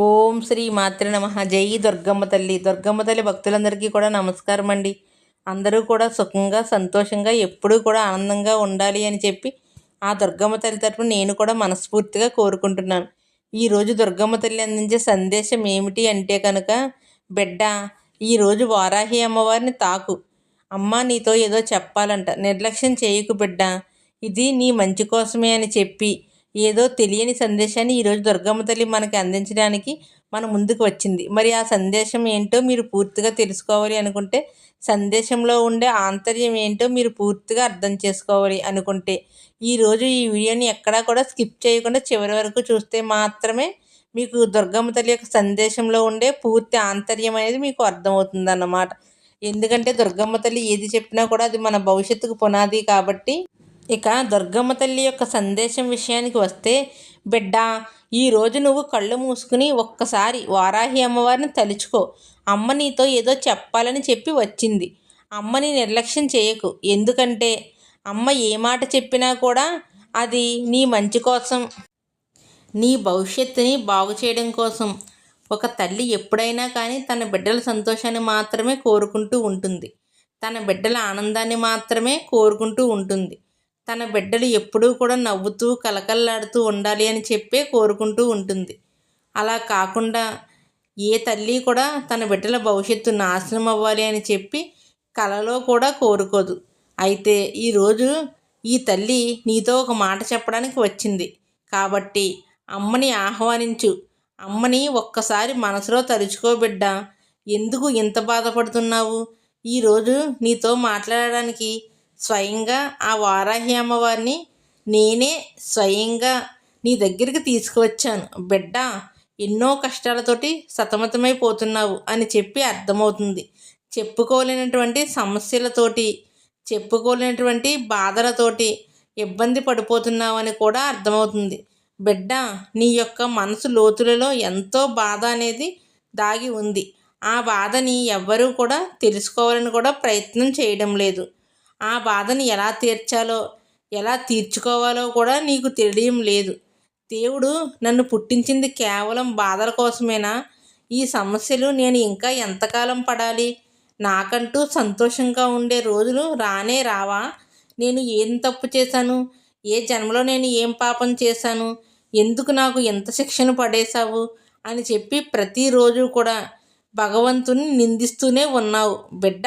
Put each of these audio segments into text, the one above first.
ఓం శ్రీ మాతృ నమ. జై దుర్గమ్మ తల్లి. దుర్గమ్మ తల్లి భక్తులందరికీ కూడా నమస్కారం అండి. అందరూ కూడా సుఖంగా సంతోషంగా ఎప్పుడూ కూడా ఆనందంగా ఉండాలి అని చెప్పి ఆ దుర్గమ్మ తల్లి తరపున నేను కూడా మనస్ఫూర్తిగా కోరుకుంటున్నాను. ఈరోజు దుర్గమ్మ తల్లి అందించే సందేశం ఏమిటి అంటే కనుక బిడ్డ ఈరోజు వారాహి అమ్మవారిని తాకు. అమ్మ నీతో ఏదో చెప్పాలంట. నిర్లక్ష్యం చేయకు బిడ్డ. ఇది నీ మంచి కోసమే అని చెప్పి ఏదో తెలియని సందేశాన్ని ఈరోజు దుర్గమ్మ తల్లి మనకి అందించడానికి మన ముందుకు వచ్చింది. మరి ఆ సందేశం ఏంటో మీరు పూర్తిగా తెలుసుకోవాలి అనుకుంటే సందేశంలో ఉండే ఆంతర్యం ఏంటో మీరు పూర్తిగా అర్థం చేసుకోవాలి అనుకుంటే ఈరోజు ఈ వీడియోని ఎక్కడా కూడా స్కిప్ చేయకుండా చివరి వరకు చూస్తే మాత్రమే మీకు దుర్గమ్మ తల్లి యొక్క సందేశంలో ఉండే పూర్తి ఆంతర్యం అనేది మీకు అర్థమవుతుంది అన్నమాట ఎందుకంటే దుర్గమ్మ తల్లి ఏది చెప్పినా కూడా అది మన భవిష్యత్తుకు పునాది కాబట్టి ఇక దుర్గమ్మ తల్లి యొక్క సందేశం విషయానికి వస్తే బిడ్డ ఈరోజు నువ్వు కళ్ళు మూసుకుని ఒక్కసారి వారాహి అమ్మవారిని తలుచుకో. అమ్మ నీతో ఏదో చెప్పాలని చెప్పి వచ్చింది. అమ్మని నిర్లక్ష్యం చేయకు. ఎందుకంటే అమ్మ ఏ మాట చెప్పినా కూడా అది నీ మంచి కోసం. నీ భవిష్యత్తుని బాగు చేయడం కోసం. ఒక తల్లి ఎప్పుడైనా కానీ తన బిడ్డల సంతోషాన్ని మాత్రమే కోరుకుంటూ ఉంటుంది. తన బిడ్డల ఆనందాన్ని మాత్రమే కోరుకుంటూ ఉంటుంది. తన బిడ్డలు ఎప్పుడూ కూడా నవ్వుతూ కలకల్లాడుతూ ఉండాలి అని చెప్పే కోరుకుంటూ ఉంటుంది. అలా కాకుండా ఏ తల్లి కూడా తన బిడ్డల భవిష్యత్తు నాశనం అవ్వాలి అని చెప్పి కలలో కూడా కోరుకోదు. అయితే ఈరోజు ఈ తల్లి నీతో ఒక మాట చెప్పడానికి వచ్చింది. కాబట్టి అమ్మని ఆహ్వానించు. అమ్మని ఒక్కసారి మనసులో తలుచుకోబిడ్డ ఎందుకు ఇంత బాధపడుతున్నావు? ఈరోజు నీతో మాట్లాడడానికి స్వయంగా ఆ వారాహి అమ్మవారిని నేనే స్వయంగా నీ దగ్గరికి తీసుకువచ్చాను. బిడ్డ ఎన్నో కష్టాలతోటి సతమతమైపోతున్నావు అని చెప్పి అర్థమవుతుంది. చెప్పుకోలేనటువంటి సమస్యలతోటి చెప్పుకోలేనటువంటి బాధలతోటి ఇబ్బంది పడిపోతున్నావని కూడా అర్థమవుతుంది. బిడ్డ నీ యొక్క మనసు లోతులలో ఎంతో బాధ అనేది దాగి ఉంది. ఆ బాధని ఎవ్వరూ కూడా తెలుసుకోవాలని కూడా ప్రయత్నం చేయడం లేదు. ఆ బాధను ఎలా తీర్చాలో ఎలా తీర్చుకోవాలో కూడా నీకు తెలియడం లేదు. దేవుడు నన్ను పుట్టించింది కేవలం బాధల కోసమేనా? ఈ సమస్యలు నేను ఇంకా ఎంతకాలం పడాలి? నాకంటూ సంతోషంగా ఉండే రోజులు రానే రావా? నేను ఏం తప్పు చేశాను? ఏ జన్మలో నేను ఏం పాపం చేశాను? ఎందుకు నాకు ఎంత శిక్షను పడేశావు? అని చెప్పి ప్రతిరోజు కూడా భగవంతుని నిందిస్తూనే ఉన్నావు. బిడ్డ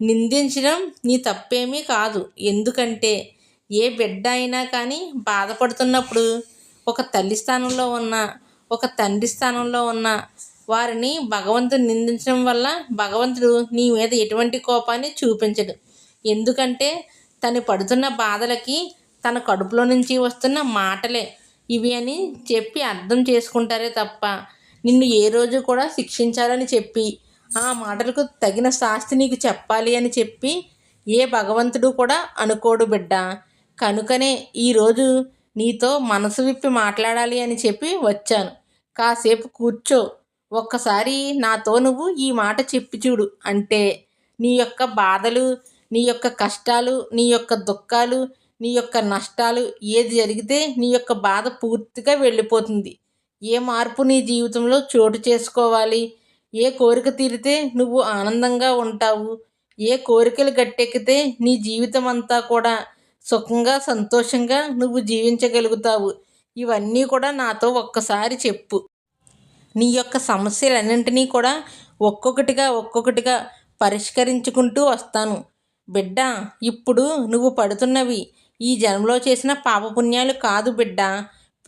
నిందించడం నీ తప్పేమీ కాదు. ఎందుకంటే ఏ బిడ్డ అయినా కానీ బాధపడుతున్నప్పుడు ఒక తల్లి స్థానంలో ఉన్న ఒక తండ్రి స్థానంలో ఉన్న వారిని భగవంతుడు నిందించడం వల్ల భగవంతుడు నీ మీద ఎటువంటి కోపాన్ని చూపించడు. ఎందుకంటే తను పడుతున్న బాధలకి తన కడుపులో నుంచి వస్తున్న మాటలే ఇవి అని చెప్పి అర్థం చేసుకుంటారే తప్ప నిన్ను ఏ రోజు కూడా శిక్షించాలని చెప్పి ఆ మాటలకు తగిన శాస్తి నీకు చెప్పాలి అని చెప్పి ఏ భగవంతుడు కూడా అనుకోడు బిడ్డ. కనుకనే ఈరోజు నీతో మనసు విప్పి మాట్లాడాలి అని చెప్పి వచ్చాను. కాసేపు కూర్చో. ఒక్కసారి నాతో నువ్వు ఈ మాట చెప్పి చూడు. అంటే నీ యొక్క బాధలు నీ యొక్క కష్టాలు నీ యొక్క దుఃఖాలు నీ యొక్క నష్టాలు ఏది జరిగితే నీ యొక్క బాధ పూర్తిగా వెళ్ళిపోతుంది. ఏ మార్పు నీ జీవితంలో చోటు చేసుకోవాలి? ఏ కోరిక తీరితే నువ్వు ఆనందంగా ఉంటావు ఏ కోరికలు గట్టెక్కితే నీ జీవితం అంతా కూడా సుఖంగా సంతోషంగా నువ్వు జీవించగలుగుతావు. ఇవన్నీ కూడా నాతో ఒక్కసారి చెప్పు. నీ యొక్క సమస్యలన్నింటినీ కూడా ఒక్కొక్కటిగా ఒక్కొక్కటిగా పరిష్కరించుకుంటూ వస్తాను. బిడ్డ ఇప్పుడు నువ్వు పడుతున్నవి. ఈ జన్మలో చేసిన పాపపుణ్యాలు కాదు బిడ్డ.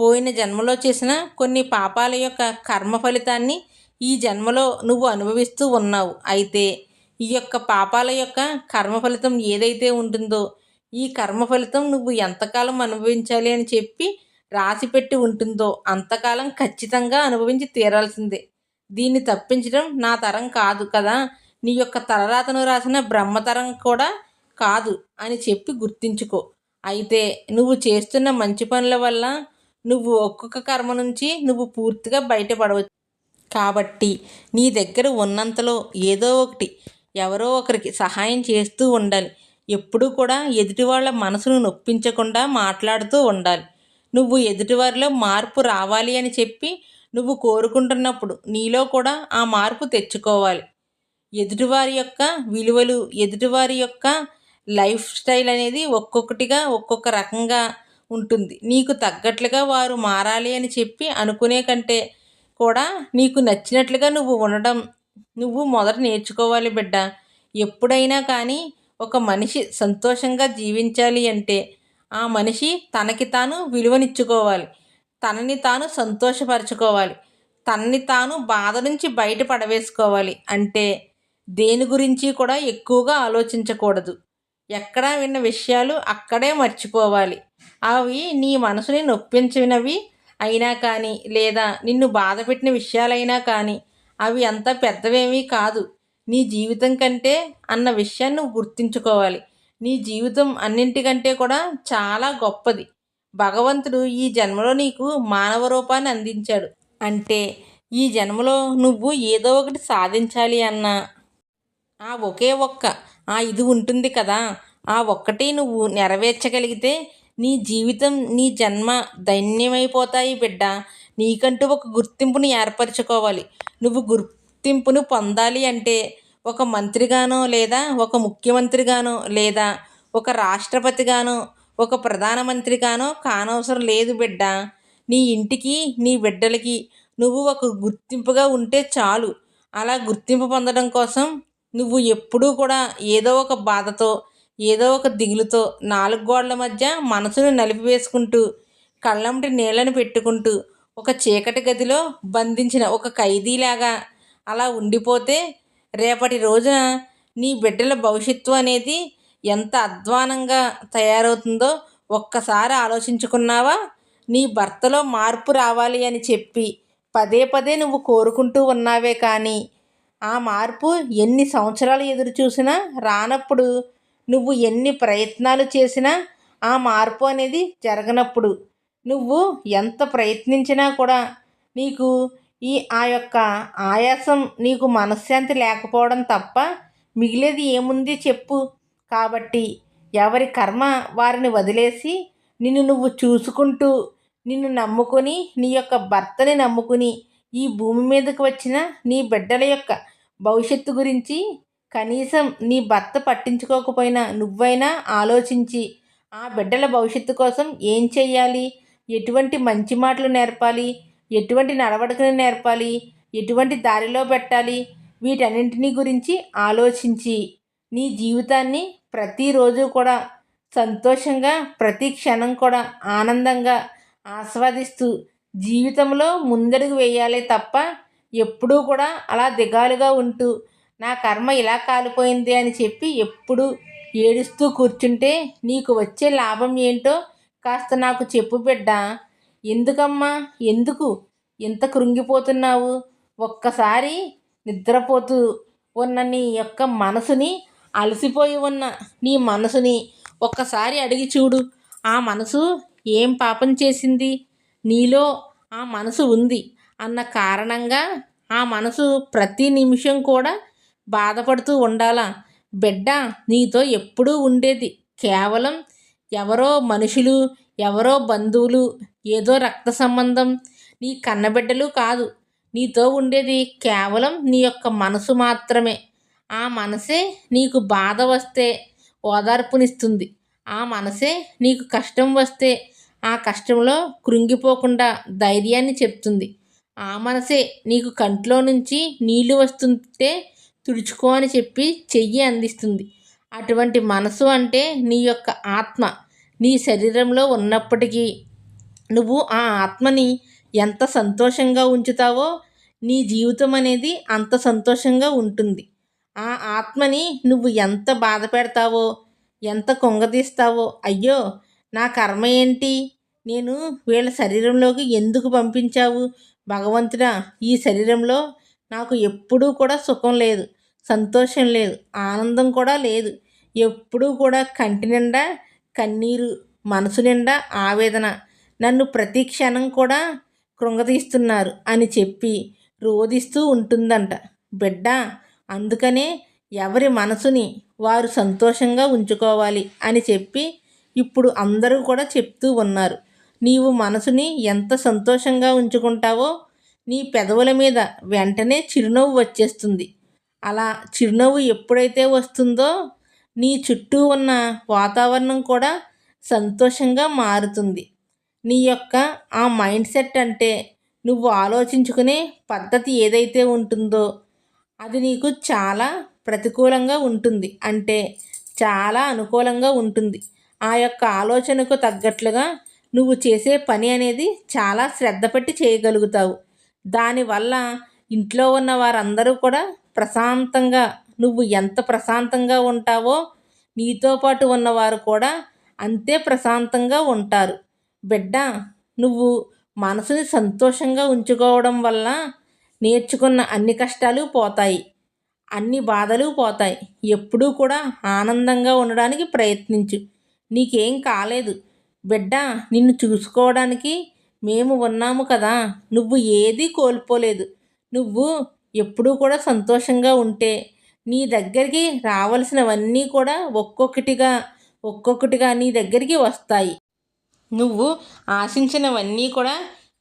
పోయిన జన్మలో చేసిన కొన్ని పాపాల యొక్క కర్మ ఫలితాన్ని ఈ జన్మలో నువ్వు అనుభవిస్తూ ఉన్నావు. అయితే ఈ యొక్క పాపాల యొక్క కర్మ ఫలితం ఏదైతే ఉంటుందో ఈ కర్మ ఫలితం నువ్వు ఎంతకాలం అనుభవించాలి అని చెప్పి రాసిపెట్టి ఉంటుందో అంతకాలం ఖచ్చితంగా అనుభవించి తీరాల్సిందే. దీన్ని తప్పించడం నా తరం కాదు కదా. నీ యొక్క తలరాతను రాసిన బ్రహ్మతరం కూడా కాదు అని చెప్పి గుర్తించుకో. అయితే నువ్వు చేస్తున్న మంచి పనుల వల్ల నువ్వు ఒక్కొక్క కర్మ నుంచి నువ్వు పూర్తిగా బయటపడవచ్చు. కాబట్టి నీ దగ్గర ఉన్నంతలో ఏదో ఒకటి ఎవరో ఒకరికి సహాయం చేస్తూ ఉండాలి. ఎప్పుడూ కూడా ఎదుటి వాళ్ళ మనసును నొప్పించకుండా మాట్లాడుతూ ఉండాలి. నువ్వు ఎదుటివారిలో మార్పు రావాలి అని చెప్పి నువ్వు కోరుకుంటున్నప్పుడు నీలో కూడా ఆ మార్పు తెచ్చుకోవాలి. ఎదుటివారి యొక్క విలువలు ఎదుటివారి యొక్క లైఫ్ స్టైల్ అనేది ఒక్కొక్కటిగా ఒక్కొక్క రకంగా ఉంటుంది. నీకు తగ్గట్లుగా వారు మారాలి అని చెప్పి అనుకునే కంటే కూడా నీకు నచ్చినట్లుగా నువ్వు ఉండడం నువ్వు మొదట నేర్చుకోవాలి బిడ్డ. ఎప్పుడైనా కానీ ఒక మనిషి సంతోషంగా జీవించాలి అంటే ఆ మనిషి తనకి తాను విలువనిచ్చుకోవాలి. తనని తాను సంతోషపరచుకోవాలి. తనని తాను బాధ నుంచి బయట పడవేసుకోవాలి. అంటే దేని గురించి కూడా ఎక్కువగా ఆలోచించకూడదు. ఎక్కడ విన్న విషయాలు అక్కడే మర్చిపోవాలి. అవి నీ మనసుని నొప్పించినవి అయినా కానీ లేదా నిన్ను బాధపెట్టిన విషయాలైనా కానీ అవి అంత పెద్దవేమీ కాదు. నీ జీవితం కంటే అన్న విషయాన్ని నువ్వు గుర్తుంచుకోవాలి. నీ జీవితం అన్నింటికంటే కూడా చాలా గొప్పది. భగవంతుడు ఈ జన్మలో నీకు మానవ రూపాన్ని అందించాడు. అంటే ఈ జన్మలో నువ్వు ఏదో ఒకటి సాధించాలి అన్న. ఆ ఒకే ఒక్క ఆ ఇది ఉంటుంది కదా ఆ ఒక్కటి నువ్వు నెరవేర్చగలిగితే నీ జీవితం నీ జన్మ ధన్యమైపోతాయి బిడ్డ. నీకంటూ ఒక గుర్తింపుని ఏర్పరచుకోవాలి. నువ్వు గుర్తింపును పొందాలి అంటే ఒక మంత్రిగానో లేదా ఒక ముఖ్యమంత్రిగానో లేదా ఒక రాష్ట్రపతిగానో ఒక ప్రధానమంత్రిగానో కానవసరం లేదు బిడ్డ. నీ ఇంటికి నీ బిడ్డలకి నువ్వు ఒక గుర్తింపుగా ఉంటే చాలు. అలా గుర్తింపు పొందడం కోసం నువ్వు ఎప్పుడూ కూడా ఏదో ఒక బాధతో ఏదో ఒక దిగులుతో నాలుగు గోడల మధ్య మనసును నలిపివేసుకుంటూ కళ్ళంటి నీళ్ళను పెట్టుకుంటూ ఒక చీకటి గదిలో బంధించిన ఒక ఖైదీలాగా అలా ఉండిపోతే రేపటి రోజున నీ బిడ్డల భవిష్యత్తు అనేది ఎంత అధ్వానంగా తయారవుతుందో ఒక్కసారి ఆలోచించుకున్నావా? నీ భర్తలో మార్పు రావాలి అని చెప్పి పదే పదే నువ్వు కోరుకుంటూ ఉన్నావే కానీ ఆ మార్పు ఎన్ని సంవత్సరాలు ఎదురు చూసినా రానప్పుడు నువ్వు ఎన్ని ప్రయత్నాలు చేసినా ఆ మార్పు అనేది జరగనప్పుడు నువ్వు ఎంత ప్రయత్నించినా కూడా నీకు ఈ ఆ యొక్క ఆయాసం నీకు మనశ్శాంతి లేకపోవడం తప్ప మిగిలేది ఏముంది చెప్పు. కాబట్టి ఎవరి కర్మ వారిని వదిలేసి నిన్ను నువ్వు చూసుకుంటూ నిన్ను నమ్ముకొని నీ యొక్క భర్తని నమ్ముకుని ఈ భూమి మీదకి వచ్చిన నీ బిడ్డల యొక్క భవిష్యత్తు గురించి కనీసం నీ భర్త పట్టించుకోకపోయినా నువ్వైనా ఆలోచించి ఆ బిడ్డల భవిష్యత్తు కోసం ఏం చెయ్యాలి? ఎటువంటి మంచి మాటలు నేర్పాలి? ఎటువంటి నడవడికను నేర్పాలి? ఎటువంటి దారిలో పెట్టాలి? వీటన్నింటినీ గురించి ఆలోచించి నీ జీవితాన్ని ప్రతిరోజు కూడా సంతోషంగా ప్రతి క్షణం కూడా ఆనందంగా ఆస్వాదిస్తూ జీవితంలో ముందడుగు వేయాలి తప్ప ఎప్పుడూ కూడా అలా దిగాలుగా ఉంటూ నా కర్మ ఇలా కాలిపోయింది అని చెప్పి ఎప్పుడు ఏడుస్తూ కూర్చుంటే నీకు వచ్చే లాభం ఏంటో కాస్త నాకు చెప్పు బిడ్డ. ఎందుకమ్మా? ఎందుకు? ఇంత కృంగిపోతున్నావు? ఒక్కసారి నిద్రపోతూ ఉన్న నీ యొక్క మనసుని అలసిపోయి ఉన్న నీ మనసుని ఒక్కసారి అడిగి చూడు. ఆ మనసు ఏం పాపం చేసింది? నీలో ఆ మనసు ఉంది అన్న కారణంగా ఆ మనసు ప్రతి నిమిషం కూడా బాధపడుతూ ఉండాలా? బిడ్డ నీతో ఎప్పుడూ ఉండేది. కేవలం ఎవరో మనుషులు ఎవరో బంధువులు ఏదో రక్త సంబంధం. నీ కన్నబిడ్డలు కాదు. నీతో ఉండేది కేవలం నీ యొక్క మనసు మాత్రమే. ఆ మనసే నీకు బాధ వస్తే ఓదార్పునిస్తుంది. ఆ మనసే నీకు కష్టం వస్తే ఆ కష్టంలో కృంగిపోకుండా ధైర్యాన్ని చెప్తుంది. ఆ మనసే నీకు కంట్లో నుంచి నీళ్ళు వస్తుంటే తుడుచుకో అని చెప్పి చెయ్యి అందిస్తుంది. అటువంటి మనసు అంటే నీ యొక్క ఆత్మ. నీ శరీరంలో ఉన్నప్పటికీ నువ్వు ఆ ఆత్మని ఎంత సంతోషంగా ఉంచుతావో నీ జీవితం అనేది అంత సంతోషంగా ఉంటుంది. ఆ ఆత్మని నువ్వు ఎంత బాధ పెడతావో ఎంత కొంగదీస్తావో అయ్యో నా కర్మ ఏంటి? నేను వీళ్ళ శరీరంలోకి ఎందుకు పంపించావు? భగవంతుడా ఈ శరీరంలో నాకు ఎప్పుడూ కూడా సుఖం లేదు. సంతోషం లేదు ఆనందం కూడా లేదు. ఎప్పుడూ కూడా కంటి నిండా కన్నీరు మనసు నిండా ఆవేదన. నన్ను ప్రతి క్షణం కూడా కృంగతీస్తున్నారు అని చెప్పి రోధిస్తూ ఉంటుందంట. బిడ్డ అందుకనే ఎవరి మనసుని వారు సంతోషంగా ఉంచుకోవాలి అని చెప్పి ఇప్పుడు అందరూ కూడా చెప్తూ ఉన్నారు. నీవు మనసుని ఎంత సంతోషంగా ఉంచుకుంటావో నీ పెదవుల మీద వెంటనే చిరునవ్వు వచ్చేస్తుంది. అలా చిరునవ్వు ఎప్పుడైతే వస్తుందో నీ చుట్టూ ఉన్న వాతావరణం కూడా సంతోషంగా మారుతుంది. నీ యొక్క ఆ మైండ్ సెట్ అంటే నువ్వు ఆలోచించుకునే పద్ధతి ఏదైతే ఉంటుందో అది నీకు చాలా ప్రతికూలంగా ఉంటుంది. అంటే చాలా అనుకూలంగా ఉంటుంది. ఆ యొక్క ఆలోచనకు తగ్గట్లుగా నువ్వు చేసే పని అనేది చాలా శ్రద్ధ పెట్టి చేయగలుగుతావు. దానివల్ల ఇంట్లో ఉన్న వారందరూ కూడా ప్రశాంతంగా నువ్వు ఎంత ప్రశాంతంగా ఉంటావో నీతో పాటు ఉన్నవారు కూడా అంతే ప్రశాంతంగా ఉంటారు. బిడ్డ నువ్వు మనసుని సంతోషంగా ఉంచుకోవడం వల్ల నేర్చుకున్న అన్ని కష్టాలు పోతాయి. అన్ని బాధలు పోతాయి. ఎప్పుడూ కూడా ఆనందంగా ఉండడానికి ప్రయత్నించు. నీకేం కాలేదు. బిడ్డ నిన్ను చూసుకోవడానికి మేము ఉన్నాము కదా. నువ్వు ఏదీ కోల్పోలేదు. నువ్వు ఎప్పుడూ కూడా సంతోషంగా ఉంటే నీ దగ్గరికి రావలసినవన్నీ కూడా ఒక్కొక్కటిగా ఒక్కొక్కటిగా నీ దగ్గరికి వస్తాయి. నువ్వు ఆశించినవన్నీ కూడా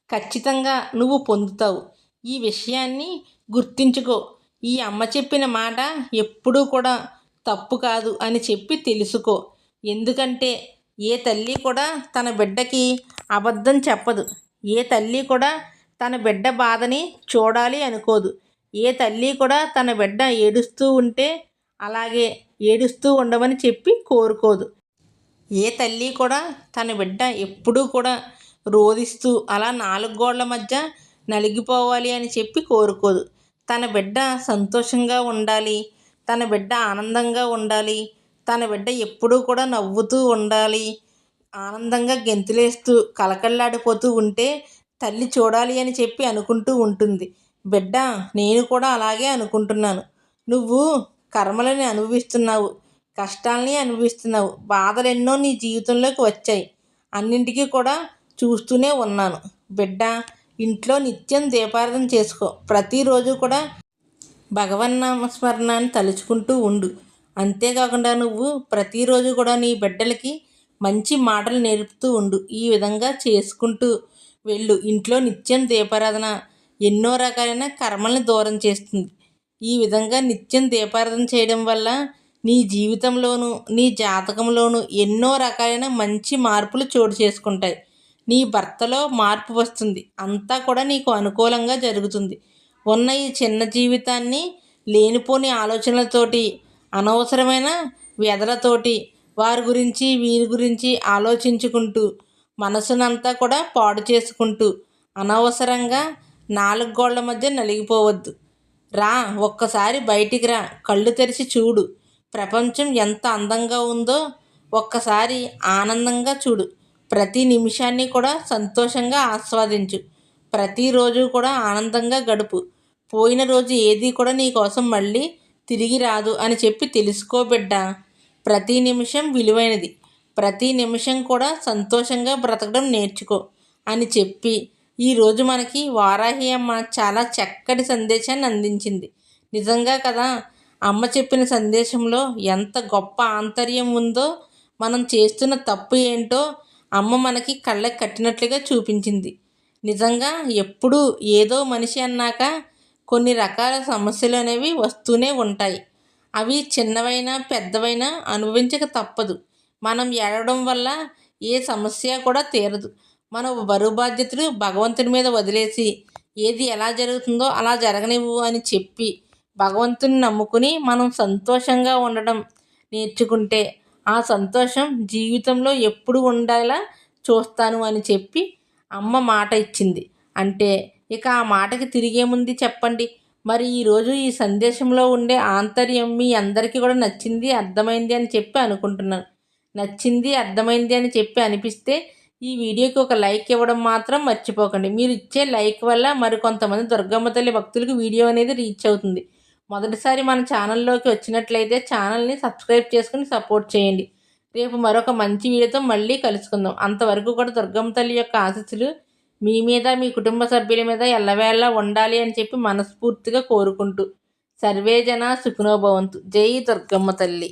ఖచ్చితంగా నువ్వు పొందుతావు. ఈ విషయాన్ని గుర్తించుకో. ఈ అమ్మ చెప్పిన మాట ఎప్పుడూ కూడా తప్పు కాదు అని చెప్పి తెలుసుకో. ఎందుకంటే ఏ తల్లి కూడా తన బిడ్డకి అబద్ధం చెప్పదు. ఏ తల్లి కూడా తన బిడ్డ బాధని చూడాలి అనుకోదు. ఏ తల్లి కూడా తన బిడ్డ ఏడుస్తూ ఉంటే అలాగే ఏడుస్తూ ఉండమని చెప్పి కోరుకోదు. ఏ తల్లి కూడా తన బిడ్డ ఎప్పుడూ కూడా రోధిస్తూ అలా నాలుగు గోడల మధ్య నలిగిపోవాలి అని చెప్పి కోరుకోదు. తన బిడ్డ సంతోషంగా ఉండాలి తన బిడ్డ ఆనందంగా ఉండాలి తన బిడ్డ ఎప్పుడూ కూడా నవ్వుతూ ఉండాలి ఆనందంగా గెంతులేస్తూ కలకళ్ళాడిపోతూ ఉంటే తల్లి చూడాలి అని చెప్పి అనుకుంటూ ఉంటుంది. బిడ్డ నేను కూడా అలాగే అనుకుంటున్నాను. నువ్వు కర్మలని అనుభవిస్తున్నావు కష్టాలని అనుభవిస్తున్నావు బాధలు ఎన్నో నీ జీవితంలోకి వచ్చాయి. అన్నింటికీ కూడా చూస్తూనే ఉన్నాను. బిడ్డ ఇంట్లో నిత్యం దీపార్థన చేసుకో. ప్రతిరోజు కూడా భగవన్నామ తలుచుకుంటూ ఉండు. అంతేకాకుండా నువ్వు ప్రతిరోజు కూడా నీ బిడ్డలకి మంచి మాటలు నేర్పుతూ ఉండు. ఈ విధంగా చేసుకుంటూ వెళ్ళు. ఇంట్లో నిత్యం దీపారాధన ఎన్నో రకాలైన కర్మల్ని దూరం చేస్తుంది. ఈ విధంగా నిత్యం దీపారాధన చేయడం వల్ల నీ జీవితంలోనూ నీ జాతకంలోనూ ఎన్నో రకాలైన మంచి మార్పులు చోటు చేసుకుంటాయి. నీ భర్తలో మార్పు వస్తుంది. అంతా కూడా నీకు అనుకూలంగా జరుగుతుంది. ఉన్న ఈ చిన్న జీవితాన్ని లేనిపోని ఆలోచనలతోటి అనవసరమైన వ్యధలతోటి వారి గురించి వీరి గురించి ఆలోచించుకుంటూ మనసునంతా కూడా పాడు చేసుకుంటూ అనవసరంగా నాలుగు గోళ్ళ మధ్య నలిగిపోవద్దు. రా ఒక్కసారి బయటికి రా. కళ్ళు తెరిచి చూడు. ప్రపంచం ఎంత అందంగా ఉందో ఒక్కసారి ఆనందంగా చూడు. ప్రతి నిమిషాన్ని కూడా సంతోషంగా ఆస్వాదించు. ప్రతిరోజు కూడా ఆనందంగా గడుపు. పోయిన రోజు ఏది కూడా నీ కోసం మళ్ళీ తిరిగి రాదు అని చెప్పి తెలుసుకో బిడ్డ. ప్రతి నిమిషం విలువైనది. ప్రతి నిమిషం కూడా సంతోషంగా బ్రతకడం నేర్చుకో అని చెప్పి ఈరోజు మనకి వారాహి అమ్మ చాలా చక్కటి సందేశాన్ని అందించింది. నిజంగా కదా? అమ్మ చెప్పిన సందేశంలో ఎంత గొప్ప ఆంతర్యం ఉందో మనం చేస్తున్న తప్పు ఏంటో అమ్మ మనకి కళ్ళకి కట్టినట్లుగా చూపించింది. నిజంగా ఎప్పుడూ ఏదో మనిషి అన్నాక కొన్ని రకాల సమస్యలు అనేవి వస్తూనే ఉంటాయి. అవి చిన్నవైనా పెద్దవైనా అనుభవించక తప్పదు. మనం ఏడవడం వల్ల ఏ సమస్య కూడా తీరదు. మన బరువు బాధ్యతలు భగవంతుని మీద వదిలేసి ఏది ఎలా జరుగుతుందో అలా జరగనివ్వు అని చెప్పి భగవంతుని నమ్ముకుని మనం సంతోషంగా ఉండడం నేర్చుకుంటే ఆ సంతోషం జీవితంలో ఎప్పుడు ఉండేలా చూస్తాను అని చెప్పి అమ్మ మాట ఇచ్చింది. అంటే ఇక ఆ మాటకి తిరిగేముంది చెప్పండి. మరి ఈరోజు ఈ సందేశంలో ఉండే ఆంతర్యం మీ అందరికీ కూడా నచ్చింది అర్థమైంది అని చెప్పి అనుకుంటున్నాను. నచ్చింది అర్థమైంది అని చెప్పి అనిపిస్తే ఈ వీడియోకి ఒక లైక్ ఇవ్వడం మాత్రం మర్చిపోకండి. మీరు ఇచ్చే లైక్ వల్ల మరికొంతమంది దుర్గమ్మ తల్లి భక్తులకు వీడియో అనేది రీచ్ అవుతుంది. మొదటిసారి మన ఛానల్లోకి వచ్చినట్లయితే ఛానల్ని సబ్స్క్రైబ్ చేసుకుని సపోర్ట్ చేయండి. రేపు మరొక మంచి వీడియోతో మళ్ళీ కలుసుకుందాం. అంతవరకు కూడా దుర్గమ్మ తల్లి యొక్క ఆశస్సులు మీ మీద మీ కుటుంబ సభ్యుల మీద ఎల్లవేళ ఉండాలి అని చెప్పి మనస్ఫూర్తిగా కోరుకుంటూ. సర్వేజన సుఖనోభవంతు జై దుర్గమ్మ తల్లి.